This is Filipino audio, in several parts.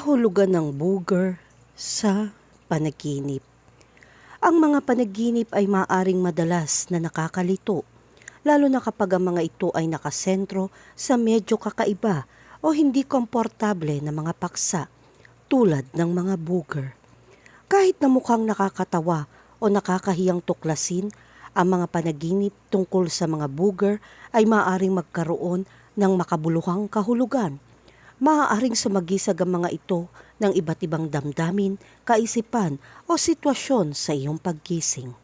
kahulugan ng booger sa panaginip. Ang mga panaginip ay maaring madalas na nakakalito, lalo na kapag ang mga ito ay nakasentro sa medyo kakaiba o hindi komportable na mga paksa, tulad ng mga booger. Kahit na mukhang nakakatawa o nakakahiyang tuklasin, ang mga panaginip tungkol sa mga booger ay maaaring magkaroon ng makabuluhang kahulugan. Maaaring sumagisag ang mga ito ng iba't ibang damdamin, kaisipan o sitwasyon sa iyong paggising.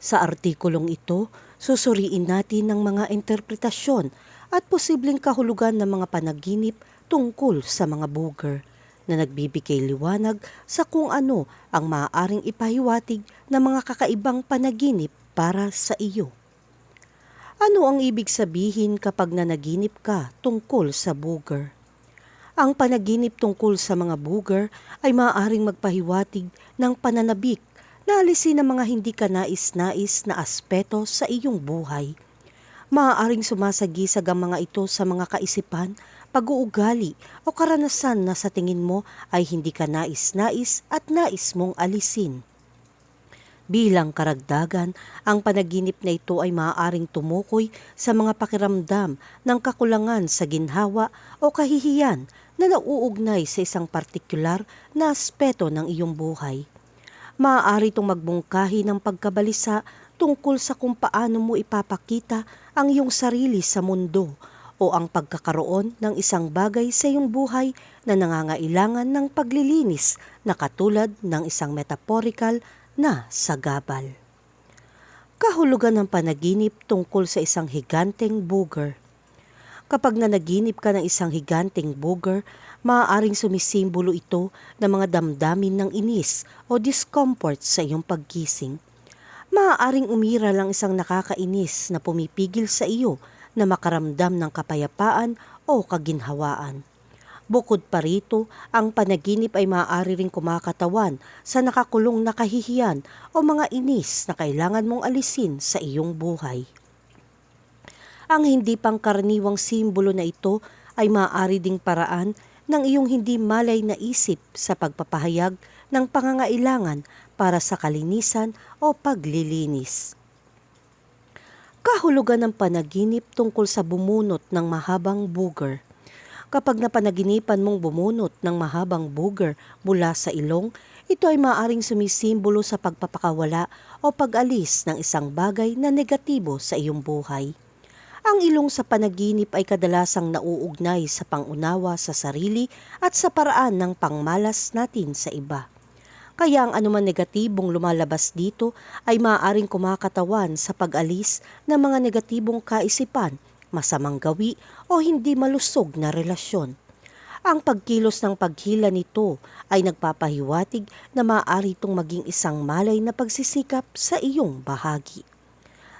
Sa artikulong ito, susuriin natin ng mga interpretasyon at posibleng kahulugan ng mga panaginip tungkol sa mga booger na nagbibigay liwanag sa kung ano ang maaaring ipahiwatig ng mga kakaibang panaginip para sa iyo. Ano ang ibig sabihin kapag nanaginip ka tungkol sa booger? Ang panaginip tungkol sa mga booger ay maaaring magpahiwatig ng pananabik na alisin ang mga hindi ka nais-nais na aspeto sa iyong buhay. Maaaring sumasagisag ang mga ito sa mga kaisipan, pag-uugali o karanasan na sa tingin mo ay hindi ka nais-nais at nais mong alisin. Bilang karagdagan, ang panaginip na ito ay maaaring tumukoy sa mga pakiramdam ng kakulangan sa ginhawa o kahihiyan na nauugnay sa isang partikular na aspeto ng iyong buhay. Maaari itong magbungkahi ng pagkabalisa tungkol sa kung paano mo ipapakita ang iyong sarili sa mundo o ang pagkakaroon ng isang bagay sa iyong buhay na nangangailangan ng paglilinis na katulad ng isang metaphorical na sagabal. Kahulugan ng panaginip tungkol sa isang higanteng booger. Kapag nanaginip ka ng isang higanteng booger, maaaring sumisimbolo ito ng mga damdamin ng inis o discomfort sa iyong paggising. Maaaring umira lang isang nakakainis na pumipigil sa iyo na makaramdam ng kapayapaan o kaginhawaan. Bukod pa rito, ang panaginip ay maaari ring kumakatawan sa nakakulong na kahihiyan o mga inis na kailangan mong alisin sa iyong buhay. Ang hindi pangkaraniwang simbolo na ito ay maaari ding paraan ng iyong hindi malay na isip sa pagpapahayag ng pangangailangan para sa kalinisan o paglilinis. Kahulugan ng panaginip tungkol sa bumunot ng mahabang booger. Kapag napanaginipan mong bumunot ng mahabang booger mula sa ilong, ito ay maaaring sumisimbolo sa pagpapakawala o pag-alis ng isang bagay na negatibo sa iyong buhay. Ang ilong sa panaginip ay kadalasang nauugnay sa pangunawa sa sarili at sa paraan ng pangmalas natin sa iba. Kaya ang anuman negatibong lumalabas dito ay maaaring kumakatawan sa pag-alis ng mga negatibong kaisipan masamang gawi o hindi malusog na relasyon. Ang pagkilos ng paghila nito ay nagpapahiwatig na maaari itong maging isang malay na pagsisikap sa iyong bahagi.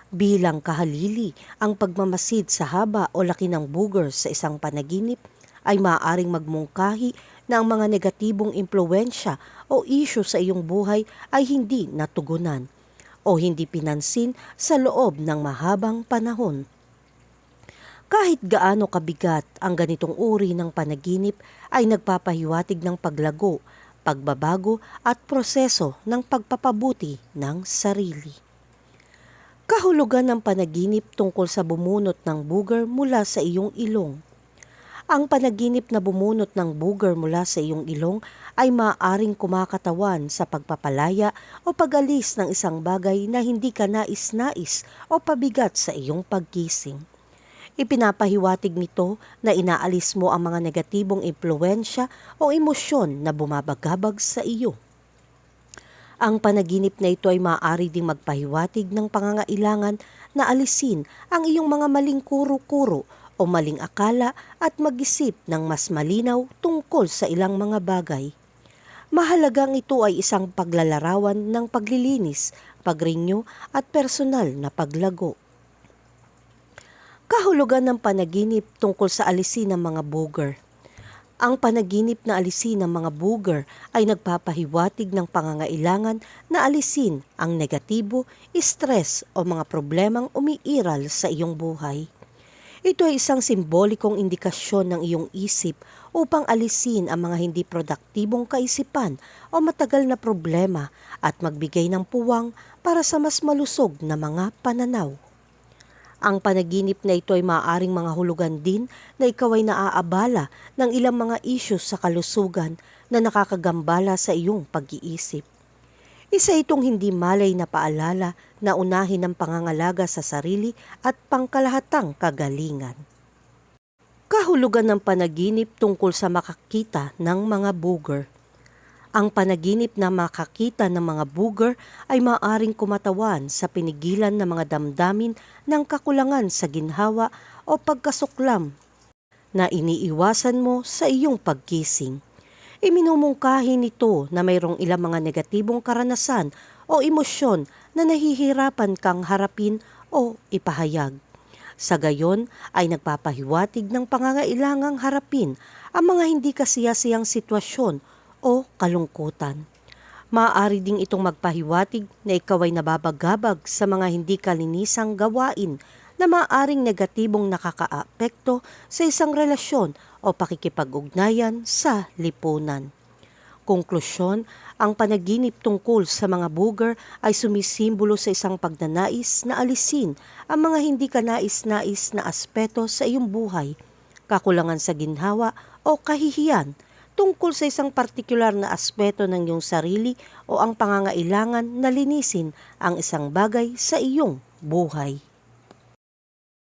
Bilang kahalili, ang pagmamasid sa haba o laki ng booger sa isang panaginip ay maaaring magmungkahi na ang mga negatibong impluensya o isyu sa iyong buhay ay hindi natugunan o hindi pinansin sa loob ng mahabang panahon. Kahit gaano kabigat ang ganitong uri ng panaginip ay nagpapahiwatig ng paglago, pagbabago at proseso ng pagpapabuti ng sarili. Kahulugan ng panaginip tungkol sa bumunot ng booger mula sa iyong ilong. Ang panaginip na bumunot ng booger mula sa iyong ilong ay maaaring kumakatawan sa pagpapalaya o pag-alis ng isang bagay na hindi ka nais-nais o pabigat sa iyong paggising. Ipinapahiwatig nito na inaalis mo ang mga negatibong impluensya o emosyon na bumabagabag sa iyo. Ang panaginip na ito ay maaari ding magpahiwatig ng pangangailangan na alisin ang iyong mga maling kuro-kuro o maling akala at mag-isip ng mas malinaw tungkol sa ilang mga bagay. Mahalagang ito ay isang paglalarawan ng paglilinis, pagrinyo at personal na paglago. Kahulugan ng panaginip tungkol sa alisin ng mga booger. Ang panaginip na alisin ng mga booger ay nagpapahiwatig ng pangangailangan na alisin ang negatibo, stress o mga problemang umiiral sa iyong buhay. Ito ay isang simbolikong indikasyon ng iyong isip upang alisin ang mga hindi produktibong kaisipan o matagal na problema at magbigay ng puwang para sa mas malusog na mga pananaw. Ang panaginip na ito ay maaaring mga hulugan din na ikaw ay naaabala ng ilang mga issues sa kalusugan na nakakagambala sa iyong pag-iisip. Isa itong hindi malay na paalala na unahin ang pangangalaga sa sarili at pangkalahatang kagalingan. Kahulugan ng panaginip tungkol sa makakita ng mga booger. Ang panaginip na makakita ng mga booger ay maaring kumatawan sa pinigilan ng mga damdamin ng kakulangan sa ginhawa o pagkasuklam na iniiwasan mo sa iyong pagkising. Iminumungkahi nito na mayroong ilang mga negatibong karanasan o emosyon na nahihirapan kang harapin o ipahayag. Sa gayon ay nagpapahiwatig ng pangangailangang harapin ang mga hindi kasiyasiyang sitwasyon o kalungkutan. Maaari ding itong magpahiwatig na ikaw ay nababagabag sa mga hindi kalinisang gawain na maaaring negatibong nakakaapekto sa isang relasyon o pakikipag-ugnayan sa lipunan. Konklusyon, ang panaginip tungkol sa mga booger ay sumisimbolo sa isang pagnanais na alisin ang mga hindi kanais-nais na aspeto sa iyong buhay, kakulangan sa ginhawa o kahihiyan tungkol sa isang partikular na aspeto ng iyong sarili o ang pangangailangan na linisin ang isang bagay sa iyong buhay.